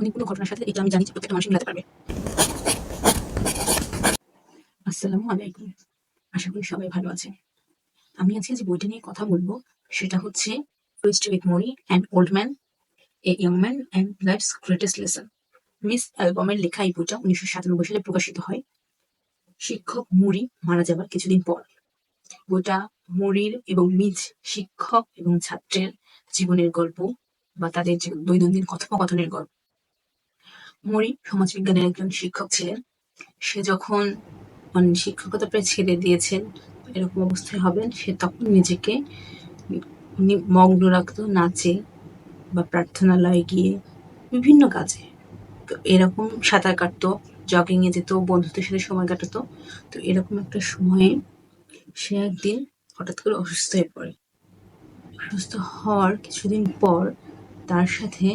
অনেকগুলো ঘটনার সাথে এটা আমি জানি যে প্রত্যেকটা মানুষ মিলাতে পারবে। আসসালামু আলাইকুম। আশা করি সবাই ভালো আছে আমি আজকে যে বইটা নিয়ে কথা বলব, সেটা হচ্ছে twist with Morrie and old man a young man and life's greatest lesson Mitch অ্যালবামের লেখা এই বইটা উনিশশো সাতানব্বই সালে প্রকাশিত হয়। শিক্ষক মুড়ি মারা যাবার কিছুদিন পর। বইটা মুড়ির এবং মিজ শিক্ষক এবং ছাত্রের জীবনের গল্প বা তাদের দৈনন্দিন কথোপকথনের গল্প। মরি সমাজবিজ্ঞানের একজন শিক্ষক ছিলেন। সে যখন মানে শিক্ষকতা প্রায় ছেড়ে দিয়েছেন, এরকম অবস্থায় হবেন, সে তখন নিজেকে মগ্ন রাখতো, নাচে বা প্রার্থনালয়ে গিয়ে বিভিন্ন কাজে। তো এরকম সাঁতার কাটতো জগিং এ যেত, বন্ধুদের সাথে সময় কাটাতো। তো এরকম একটা সময়ে সে একদিন হঠাৎ করে অসুস্থ হয়ে পড়ে। অসুস্থ হওয়ার কিছুদিন পর তার সাথে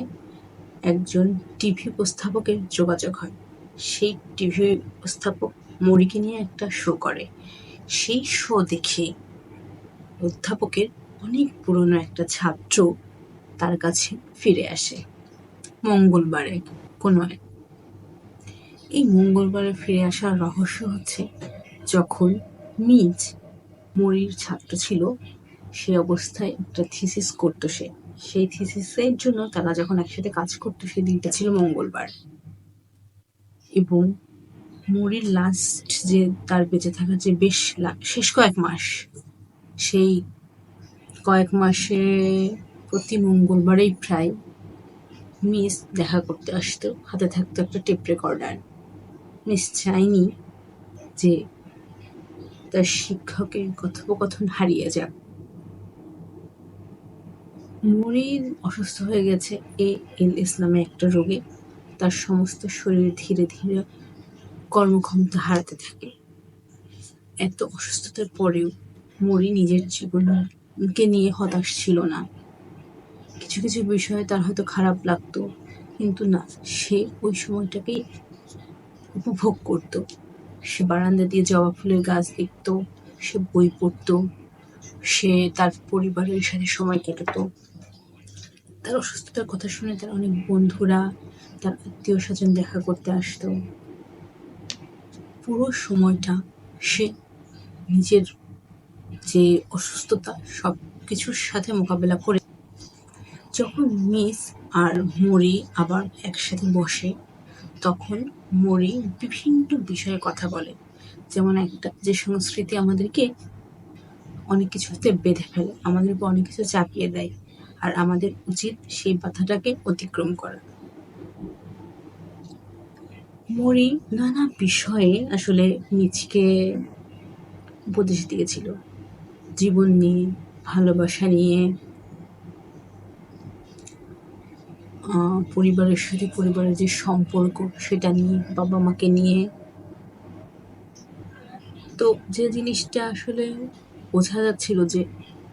একজন টিভি উপস্থাপকের যোগাযোগ হয়। সেই টিভি উপস্থাপক মরিকে নিয়ে একটা শো করে। সেই শো দেখে অধ্যাপকের অনেক পুরনো একটা ছাত্র তার কাছে ফিরে আসে। মঙ্গলবারে কোনো এক। এই মঙ্গলবারে ফিরে আসার রহস্য হচ্ছে, যখন মিজ মরির ছাত্র ছিল, সে অবস্থায় একটা থিসিস করতো সে। সেই থিসিসের জন্য তারা যখন একসাথে কাজ করতো, সেই দিনটা ছিল মঙ্গলবার। এবং মরির লাস্ট যে তার বেঁচে থাকার যে বেশ শেষ কয়েক মাস, সেই কয়েক মাসে প্রতি মঙ্গলবারেই প্রায় মিস দেখা করতে আসতো। হাতে থাকতো একটা টেপ রেকর্ডার মিস চাইনি যে তার শিক্ষকের কথোপকথন হারিয়ে যাক। মরির অসুস্থ হয়ে গেছে। এ এল ইসলামে একটা রোগে তার সমস্ত শরীর ধীরে ধীরে কর্মক্ষমতা হারাতে থাকে। এত অসুস্থতার পরেও মরি নিজের জীবনকে নিয়ে হতাশ ছিল না। কিছু কিছু বিষয়ে তার হয়তো খারাপ লাগতো, কিন্তু না, সে ওই সময়টাকেই উপভোগ করত। সে বারান্দা দিয়ে জবা ফুলের গাছ দেখত, সে বই পড়তো, সে তার পরিবারের সাথে সময় কাটাতো। তার অসুস্থতার কথা শুনে তার অনেক বন্ধুরা, তার আত্মীয় স্বজন দেখা করতে আসতো। পুরো সময়টা সে নিজের যে অসুস্থতা সব কিছুর সাথে মোকাবেলা করে যখন মিস আর মরি আবার একসাথে বসে, তখন মরি বিভিন্ন বিষয়ে কথা বলে। যেমন একটা, যে সংস্কৃতি আমাদেরকে অনেক কিছুতে বেঁধে ফেলে আমাদের উপর অনেক কিছু চাপিয়ে দেয়। আর আমাদের উচিত সেই বাধাটাকে অতিক্রম করা। মরি নানা বিষয়ে আসলে নিজকে উপদেশ দিয়েছিল। জীবন নিয়ে, ভালোবাসা নিয়ে পরিবারের সাথে পরিবারের যে সম্পর্ক সেটা নিয়ে, বাবা মাকে নিয়ে। তো যে জিনিসটা আসলে বোঝা যাচ্ছিল যে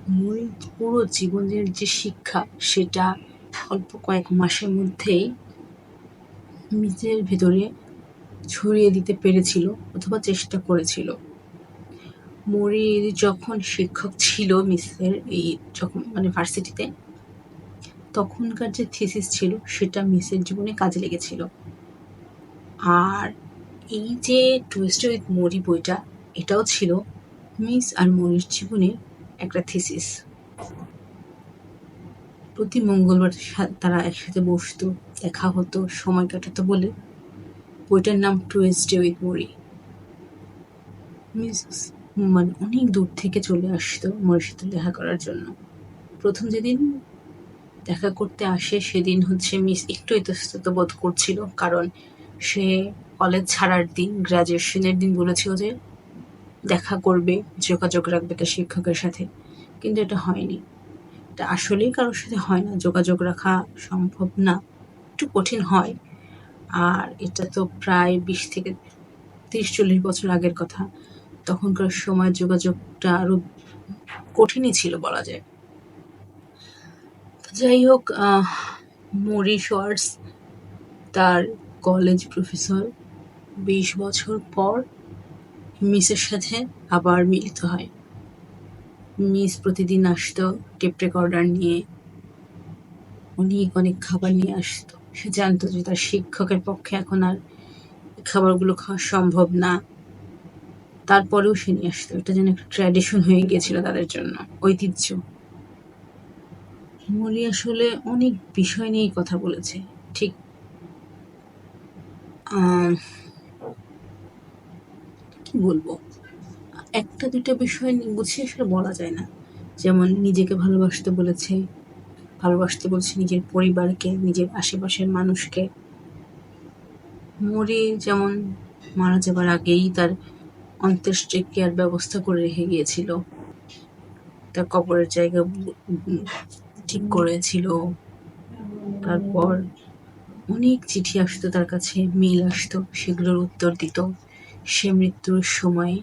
মরির পুরো জীবনের যে শিক্ষা, সেটা অল্প কয়েক মাসের মধ্যেই নিজের ভেতরে ছড়িয়ে দিতে পেরেছিল অথবা চেষ্টা করেছিল। মরির যখন শিক্ষক ছিল মিসের এই যখন মানে ভার্সিটিতে, তখনকার যে থিসিস ছিল, সেটা মিসের জীবনে কাজে লেগেছিল। আর এই যে টুইস্ট উইথ মরি বইটা, এটাও ছিল মিস আর মরির জীবনে একটা থিসিস প্রতি মঙ্গলবার তারা একসাথে বসতো, দেখা হতো, সময় কাটাতো বলে। বইটার নাম টুয়েসডে উইথ মরি মিস মানে অনেক দূর থেকে চলে আসতো মরির সাথে দেখা করার জন্য। প্রথম যেদিন দেখা করতে আসে, সেদিন হচ্ছে মিস একটু ইতস্তত বোধ করছিল, কারণ সে কলেজ ছাড়ার দিন গ্রাজুয়েশনের দিন বলেছিল যে দেখা করবে, যোগাযোগ রাখবে তার শিক্ষকের সাথে। কিন্তু এটা হয়নি। এটা আসলেই কারোর সাথে হয় না। যোগাযোগ রাখা সম্ভব না। একটু কঠিন হয়। আর এটা তো প্রায় বিশ থেকে তিরিশ, চল্লিশ বছর আগের কথা। তখনকার সময় যোগাযোগটা আরও কঠিনই ছিল বলা যায়। যাই হোক মরি শর্টস তার কলেজ প্রফেসর বিশ বছর পর মিসের সাথে আবার মিলিত হয়। মিস প্রতিদিন আসতো টেপ রেকর্ডার নিয়ে। অনেক অনেক খাবার নিয়ে আসতো। সে জানতো যে তার শিক্ষকের পক্ষে এখন আর খাবারগুলো খাওয়া সম্ভব না। তারপরেও সে নিয়ে আসতো। এটা যেন একটা ট্র্যাডিশন হয়ে গিয়েছিল তাদের জন্য। ঐতিহ্য। মরি আসলে অনেক বিষয় নিয়েই কথা বলেছে। ঠিক কি বলব? একটা দুটো বিষয় বুঝিয়ে আসলে বলা যায় না। যেমন নিজেকে ভালোবাসতে বলেছে, ভালোবাসতে বলছে নিজের পরিবারকে, নিজের আশেপাশের মানুষকে। মরে যেমন মারা যাবার আগেই তার অন্ত্যেষ্টিক্রিয়ার ব্যবস্থা করে রেখে গিয়েছিল। তার কবরের জায়গা ঠিক করেছিল। তারপর অনেক চিঠি আসতো তার কাছে মেল আসতো, সেগুলোর উত্তর দিত। সে মৃত্যুর সময়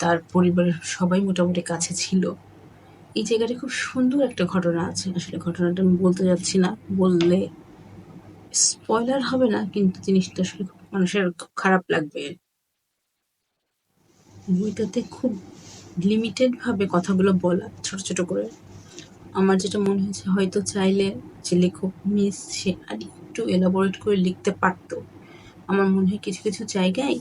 তার পরিবারের সবাই মোটামুটি কাছে ছিল। এই জায়গাটা খুব সুন্দর একটা ঘটনা আছে। আসলে ঘটনাটা আমি বলতে যাচ্ছি না, বললে স্পয়লার হবে না, কিন্তু জিনিসটা আসলে মানুষের খারাপ লাগবে। বইটাতে খুব লিমিটেড ভাবে কথাগুলো বলা, ছোট ছোট করে। আমার যেটা মনে হয়েছে, হয়তো চাইলে যে লেখক মিস সে আর একটু এলাবোরেট করে লিখতে পারতো। আমার মনে হয় কিছু কিছু জায়গায়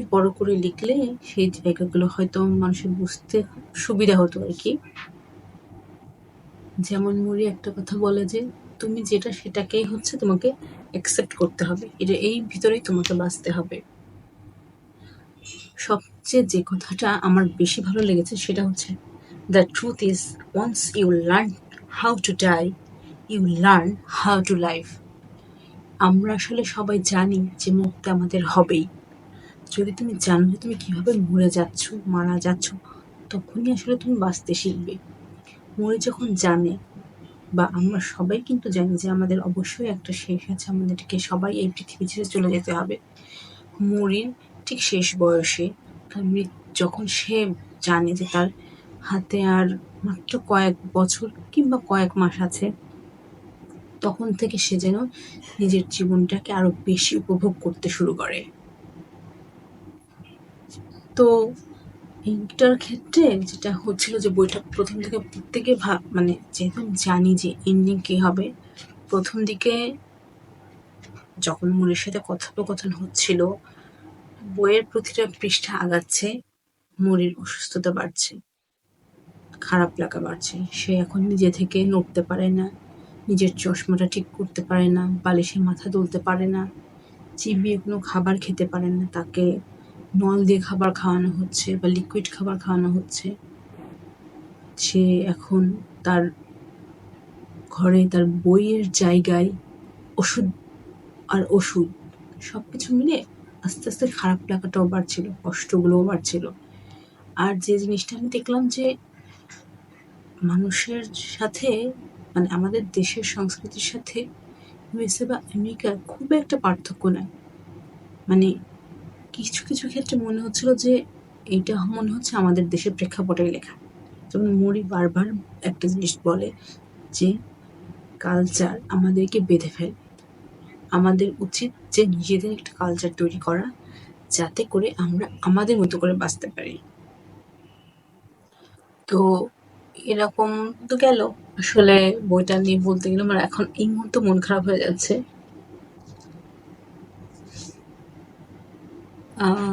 একটু বড় করে লিখলে সেই জায়গাগুলো হয়তো মানুষের বুঝতে সুবিধা হতো আর কি। যেমন মুড়ি একটা কথা বলে যে, তুমি যেটা সেটাকেই হচ্ছে তোমাকে অ্যাকসেপ্ট করতে হবে। এটা এই ভিতরেই তোমাকে বাঁচতে হবে। সবচেয়ে যে কথাটা আমার বেশি ভালো লেগেছে সেটা হচ্ছে the truth is once you learn how to die you learn how to life আমরা আসলে সবাই জানি যে মুক্তি আমাদের হবেই। যদি তুমি জানো যে তুমি কীভাবে মরে যাচ্ছ, মারা যাচ্ছ, তখনই আসলে তুমি বাঁচতে শিখবে। মরে যখন জানে, বা আমরা সবাই কিন্তু জানি যে আমাদের অবশ্যই একটা শেষ আছে, আমাদেরকে সবাই এই পৃথিবী ছেড়ে চলে যেতে হবে। মরির ঠিক শেষ বয়সে তার যখন সে জানে যে তার হাতে আর মাত্র কয়েক বছর কিংবা কয়েক মাস আছে, তখন থেকে সে যেন নিজের জীবনটাকে আরও বেশি উপভোগ করতে শুরু করে। তো এইটার ক্ষেত্রে যেটা হচ্ছিল যে বইটা প্রথম থেকে প্রত্যেকে ভাব মানে যেহেতু জানি যে এন্ডিং কী হবে, প্রথম দিকে যখন মুনির সাথে কথোপকথন হচ্ছিল, বইয়ের প্রতিটা পৃষ্ঠা আগাচ্ছে মুড়ির অসুস্থতা বাড়ছে, খারাপ লাগা বাড়ছে। সে এখন নিজে থেকে নড়তে পারে না, নিজের চশমাটা ঠিক করতে পারে না বালিশে মাথা তুলতে পারে না, চিবিয়ে কোনো খাবার খেতে পারে না, তাকে নল দিয়ে খাবার খাওয়ানো হচ্ছে বা লিকুইড খাবার খাওয়ানো হচ্ছে। সে এখন তার ঘরে তার বইয়ের জায়গায় ওষুধ আর ওষুধ সব কিছু মিলে আস্তে আস্তে খারাপ লাগাটাও বাড়ছিল, কষ্টগুলোও বাড়ছিল। আর যে জিনিসটা আমি দেখলাম যে মানুষের সাথে মানে আমাদের দেশের সংস্কৃতির সাথে ইউএসএ বা আমেরিকার খুব একটা পার্থক্য নাই। মানে কিছু কিছু ক্ষেত্রে মনে হচ্ছিল যে এটা মনে হচ্ছে আমাদের দেশের প্রেক্ষাপটে লেখা। যেমন মরি বারবার একটা জিনিস বলে যে, কালচার আমাদেরকে বেঁধে ফেলে। আমাদের উচিত যে নিজেদের একটা কালচার তৈরি করা, যাতে করে আমরা আমাদের মতো করে বাঁচতে পারি। তো এরকম তো গেল। আসলে বইটা নিয়ে বলতে গেলে আমার এখন এই মুহূর্তে মন খারাপ হয়ে যাচ্ছে।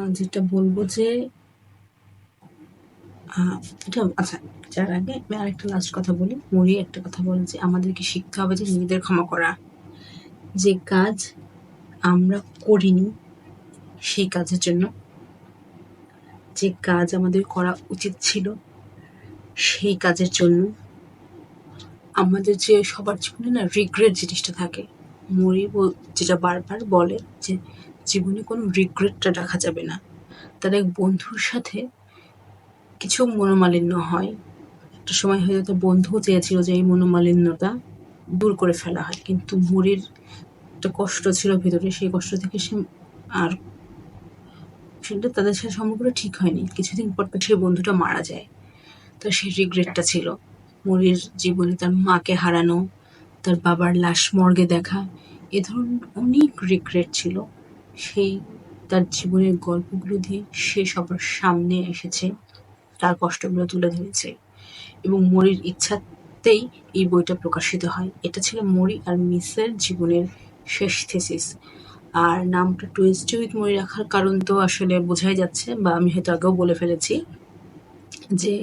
যেটা বলব যে আচ্ছা যার আগে আমি আরেকটা লাস্ট কথা বলি। মরি একটা কথা বলে যে, আমাদেরকে শিখতে হবে যে নিজেদের ক্ষমা করা। যে কাজ আমরা করিনি সেই কাজের জন্য। যে কাজ আমাদের করা উচিত ছিল সেই কাজের জন্য। আমাদের যে সবার জীবনে না রিগ্রেট জিনিসটা থাকে। মরি যেটা বারবার বলে যে জীবনে কোনো রিগ্রেটটা রাখা যাবে না। তার এক বন্ধুর সাথে কিছু মনোমালিন্য হয়। একটা সময় হয়তো বন্ধুও চেয়েছিল যে এই মনোমালিন্যটা দূর করে ফেলা হয়, কিন্তু মরির একটা কষ্ট ছিল ভেতরে, সেই কষ্ট থেকে সে আর সেটা তাদের সাথে সম্পর্কটা ঠিক হয়নি। কিছুদিন পর পর সেই বন্ধুটা মারা যায়। তার সেই রিগ্রেটটা ছিল। মরির জীবনে তার মাকে হারানো, তার বাবার লাশ মর্গে দেখা, এ ধরনের অনেক রিগ্রেট ছিল। সেই তার জীবনের গল্পগুলো দিয়ে সে সবার সামনে এসেছে, তার কষ্টগুলো তুলে ধরেছে এবং মরির ইচ্ছাতেই এই বইটা প্রকাশিত হয়। এটা ছিল মরি আর মিসের জীবনের শেষ থেসিস আর নামটা টুয়েস্ট উইথ মরি রাখার কারণ তো আসলে বোঝাই যাচ্ছে বা আমি হয়তো আগেও বলে ফেলেছি যে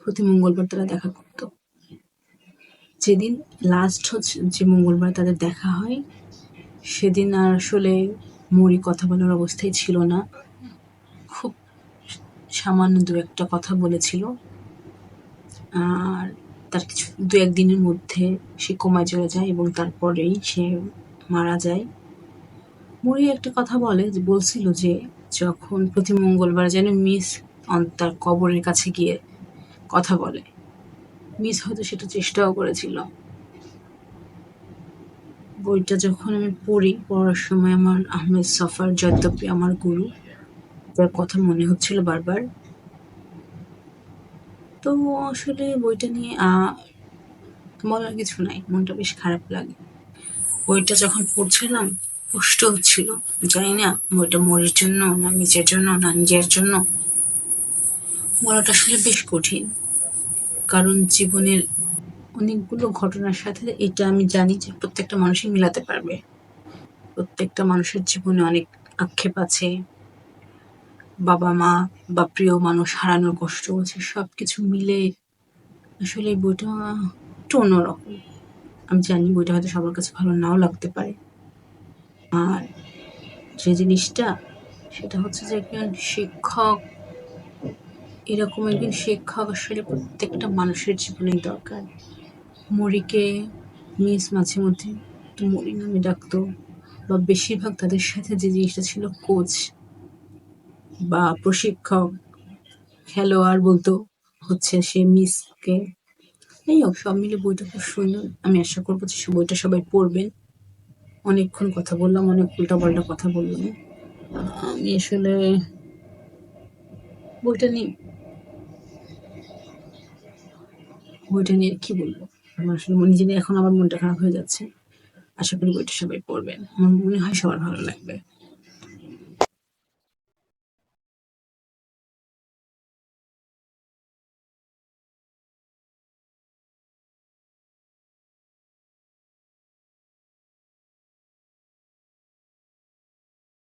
প্রতি মঙ্গলবার তারা দেখা করতো। যেদিন লাস্ট হচ্ছে, যে মঙ্গলবার তাদের দেখা হয়, সেদিন আর আসলে মরি কথা বলার অবস্থায় ছিল না। খুব সামান্য দু একটা কথা বলেছিল। আর তার কিছু, দু একদিনের মধ্যে সে কোমায় চলে যায় এবং তারপরেই সে মারা যায়। মরি একটা কথা বলে, যে বলছিল যে যখন প্রতি মঙ্গলবার যেন মিস তার কবরের কাছে গিয়ে কথা বলে। মিস হয়তো সেটা চেষ্টাও করেছিল। বইটা যখন আমি পড়ি, পড়ার সময় আমার আহমেদ সফার যদ্যপি আমার গুরু। তার কথা মনে হচ্ছিল বারবার। তো আসলে বইটা নিয়ে বলার কিছু নাই, মনটা বেশ খারাপ লাগে। বইটা যখন পড়ছিলাম, কষ্ট হচ্ছিল। জানি না, বইটা মরির জন্য না নিজের জন্য না নিজের জন্য। বলাটা আসলে বেশ কঠিন। কারণ জীবনের অনেকগুলো ঘটনার সাথে এটা আমি জানি যে প্রত্যেকটা মানুষই মিলাতে পারবে। প্রত্যেকটা মানুষের জীবনে অনেক আক্ষেপ আছে। বাবা মা বা প্রিয় মানুষ হারানোর কষ্ট আছে সব কিছু মিলে আসলে এই বইটা একটু অন্যরকম। আমি জানি বইটা হয়তো সবার কাছে ভালো নাও লাগতে পারে। আর যে জিনিসটা, সেটা হচ্ছে যে একজন শিক্ষক এরকম একজন শিক্ষক আসলে প্রত্যেকটা মানুষের জীবনেই দরকার। মরিকে, মিস মাঝে মধ্যে তো মরি নামে ডাকতো, বা বেশিরভাগ তাদের সাথে যে জিনিসটা ছিল কোচ বা প্রশিক্ষক, খেলোয়াড় বলতো, হচ্ছে সে মিসকে। এই হোক, সব মিলে বইটা খুব সুন্দর। আমি আশা করব যে সে বইটা সবাই পড়বেন। অনেকক্ষণ কথা বললাম, অনেক উল্টা পাল্টা কথা বললাম। আমি আসলে বইটা নিয়ে বইটা নিয়ে কি বলব? আমার আসলে নিজে এখন আমার মনটা খারাপ হয়ে যাচ্ছে। আশা করি বইটা সবাই পড়বেন। আমার মনে হয় সবার ভালো লাগবে।